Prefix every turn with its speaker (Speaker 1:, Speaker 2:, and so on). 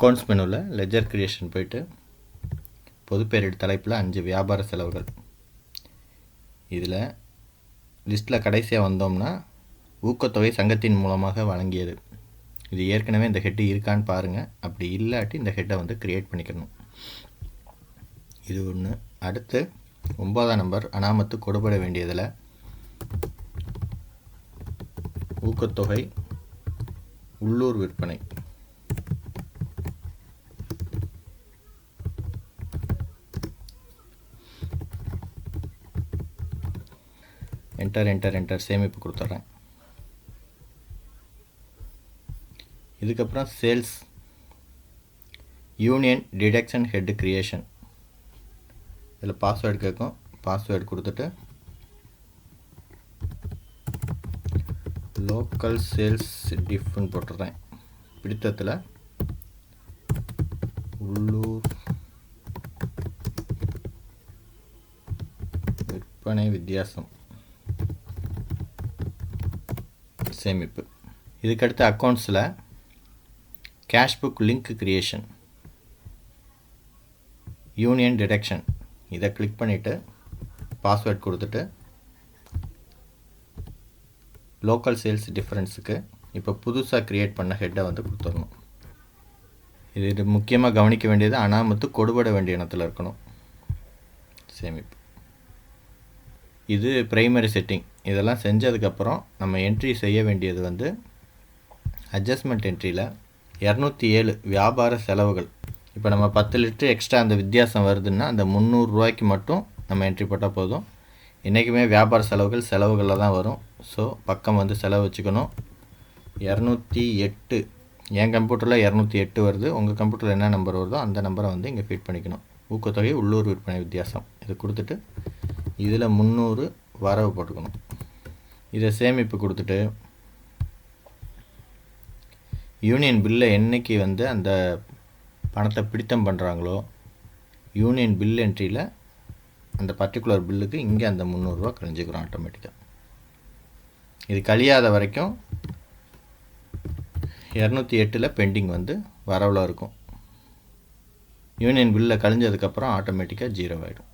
Speaker 1: Accounts மெனுவில் ledger creation போயிட்டு பொதுப்பேரிடு தலைப்பில் அஞ்சு வியாபார செலவுகள். இதில் லிஸ்ட்டில் கடைசியாக வந்தோம்னா ஊக்கத்தொகை சங்கத்தின் மூலமாக வழங்கியது. இது ஏற்கனவே இந்த ஹெட்டு இருக்கான்னு பாருங்கள் அப்படி இல்லாட்டி இந்த ஹெட்டை வந்து க்ரியேட் பண்ணிக்கணும். இது ஒன்று அடுத்து ஒன்பதாம் நம்பர் அனாமத்து கொடுபட வேண்டியதில் ஊக்கத்தொகை உள்ளூர் விற்பனை. என்டர் என்டர் என்டர் சேமிப்பு கொடுத்துட்றேன். இதுக்கப்புறம் sales union deduction head creation இதில் பாஸ்வேர்டு கேட்கும் பாஸ்வேர்டு கொடுத்துட்டு லோக்கல் சேல்ஸ் டிஃப்னு போட்டுடுறேன். பிடித்தத்தில் உள்ளூர் விற்பனை வித்தியாசம். சேமிப்பு. இதுக்கடுத்து அக்கௌண்ட்ஸில் cash book link creation union deduction இதை கிளிக் பண்ணிவிட்டு பாஸ்வேர்ட் கொடுத்துட்டு லோக்கல் சேல்ஸ் டிஃப்ரென்ஸுக்கு இப்போ புதுசாக க்ரியேட் பண்ண ஹெட்டை வந்து கொடுத்துடணும். இது முக்கியமாக கவனிக்க வேண்டியது அனாமத்து கொடுபட வேண்டிய இனத்தில் இருக்கணும். சேமிப்பு. இது ப்ரைமரி செட்டிங் இதெல்லாம் செஞ்சதுக்கப்புறம் நம்ம என்ட்ரி செய்ய வேண்டியது வந்து அட்ஜஸ்ட்மெண்ட் என்ட்ரியில் இரநூத்தி ஏழு வியாபார செலவுகள். இப்போ நம்ம பத்து லிட்டரு எக்ஸ்ட்ரா அந்த வித்தியாசம் வருதுன்னா அந்த முந்நூறுரூவாய்க்கு மட்டும் நம்ம என்ட்ரி போட்டால் போதும். என்றைக்குமே வியாபார செலவுகள் செலவுகளில் தான் வரும். ஸோ பக்கம் வந்து செலவு வச்சுக்கணும். இரநூத்தி எட்டு. என் கம்ப்யூட்டரில் இரநூத்தி எட்டு வருது. உங்கள் கம்ப்யூட்டரில் என்ன நம்பர் வருதோ அந்த நம்பரை வந்து இங்கே ஃபீட் பண்ணிக்கணும். ஊக்கத்தொகை உள்ளூர் விற்பனை வித்தியாசம். இதை கொடுத்துட்டு இதில் முந்நூறு வரவு போட்டுக்கணும். இதை சேமிப்பு கொடுத்துட்டு யூனியன் பில்லை என்னைக்கு வந்து அந்த பணத்தை பிடித்தம் பண்ணுறாங்களோ யூனியன் பில் என்ட்ரியில் அந்த பர்டிகுலர் பில்லுக்கு இங்கே அந்த முந்நூறுரூவா கழிஞ்சிக்கிறோம் ஆட்டோமேட்டிக்காக இது கழியாத வரைக்கும் இரநூத்தி எட்டில் பெண்டிங் வந்து வரவில் இருக்கும். யூனியன் பில்லில் கழிஞ்சதுக்கப்புறம் ஆட்டோமேட்டிக்காக ஜீரோ ஆகிடும்